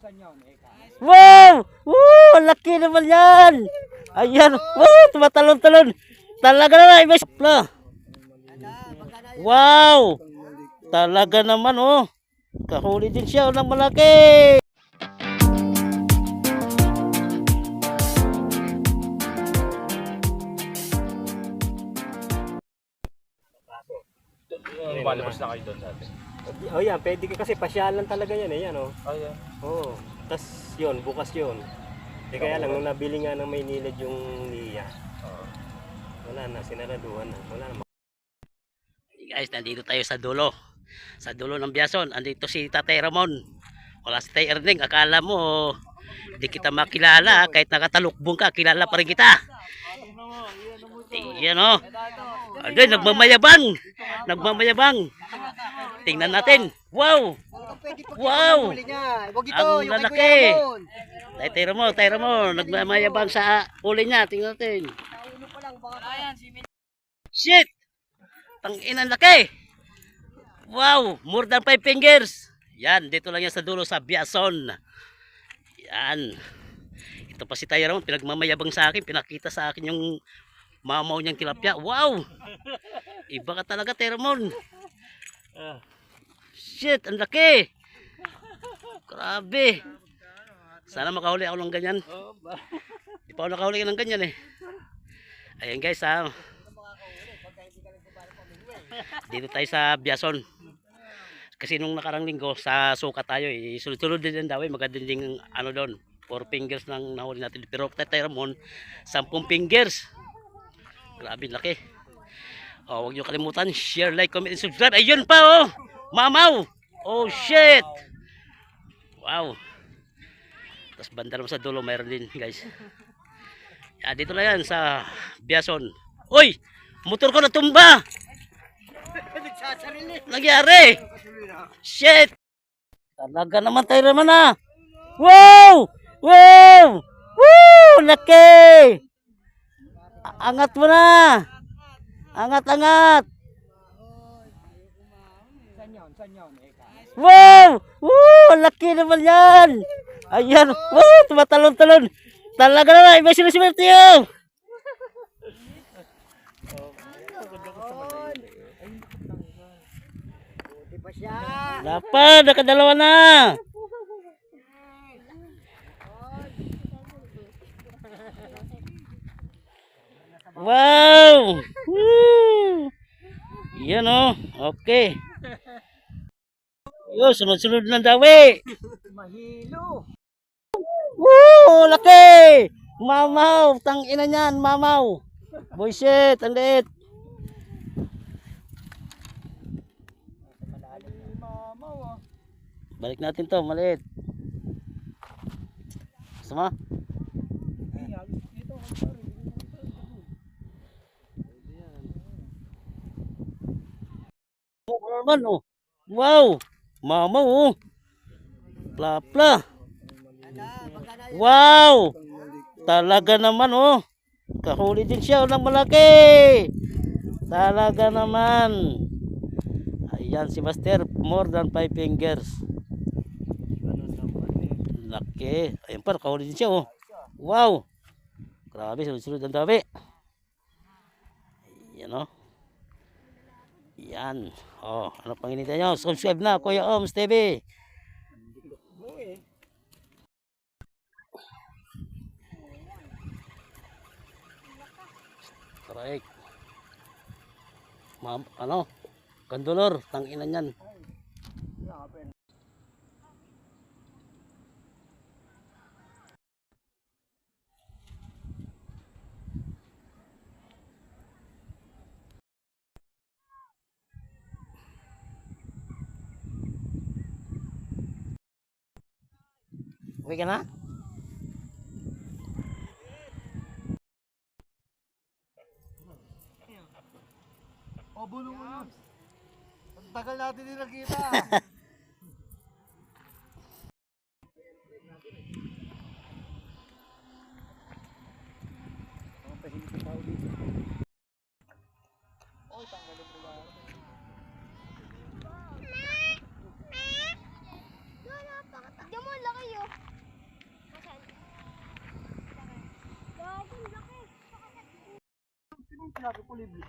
Wow! Woo! Laki naman yan! Ayan! Woo! Tumatalon-talon! Talaga naman! Ibig Pla! Wow! Talaga naman oh! Kahuli din siya oh, ng malaki! Lumalabas na kayo doon dati. Oh yan, pwede ka kasi pasyalan talaga yan eh, yan oh. Oh, yeah. Oo. Tas yun, bukas yun. Eh kaya lang, nung nabili nga ng Maynilad yung Nia, Oo. wala na, sinaraduhan na. Wala na. Guys, nandito tayo sa dulo. Sa dulo ng Biason. Andito si Tatay Ramon. Wala si Tatay Erding. Akala mo, di kita makilala. Kahit nakatalukbong ka, kilala pa rin kita. Yan o. Agay, nagmamayabang. Nagmamayabang. Tingnan natin. Wow! Wow! Ang lalaki. Tay Ramon, Tay Ramon. Nagmamayabang sa uli niya. Tingnan natin. Shit! Tang inang laki! Wow! More than 5 fingers! Yan, dito lang yan sa dulo sa Biason. Yan. Ito pa si Tay Ramon, pinagmamayabang sa akin, pinakita sa akin yung mamaw niyang tilapia. Wow! Iba ka talaga, Tay Ramon. Shit, ang laki! Grabe! Sana makahuli ako ng ganyan. Di pa ako nakahuli ng ganyan eh. Ayan guys ha. Dito tayo sa Biason. Kasi nung nakarang linggo sa suka tayo eh. Sunod-sunod din daw eh. Maganda din ano doon. 4 fingers nang nahuli natin. Pero tayo Ramon, 10 fingers. Grabe laki. Oh, huwag niyo kalimutan, share, like, comment, and subscribe. Ayun pa oh! Mamaw! Oh shit! Wow! Tapos banda naman sa dulo mayroon din guys. Ah, dito na yan sa Biason. Uy! Motor ko natumba! Nagyari! Shit! Talaga naman tayo naman ah! Wow! Wow! Woo! Laki! Angat mo na! Angat, angat! Saan yun? Saan yun? Wow! Ang Laki naman yan! Ayan! Woo! Tumatalon-talon! Talaga naman! Iba! Di ba siya? Dapat! Nakadalawa na! Wow! Woo! Yan o. Okay. Yo, sunod-sunod ng dawi. Mahilo. Woo! Laki! Mamaw! Tang ina niyan, mamaw! Boy shit, ang liit. Balik natin to, maliit. Gusto mo? Naman oh. Wow! Mamaw oh. Pla pla. Wow! Talaga naman oh. Kahuli din siya oh, ng malaki. Talaga naman. Ayan si Master, more than 5 fingers. Laki. Ayan pa, kahuli din siya oh. Wow! Grabe, sunod-sunod ang dami. Ayan oh. Yan. Oh, ano pang hinintay nyo? Subscribe na, Kuya Oms TV. Correct. Ma'am, ano? Kandolor, tangina niyan. Okay ka na? O, bulong mo na. Ang tagal natin din nakita. Diyan mo, laki yun. Ang tilapia ko libre.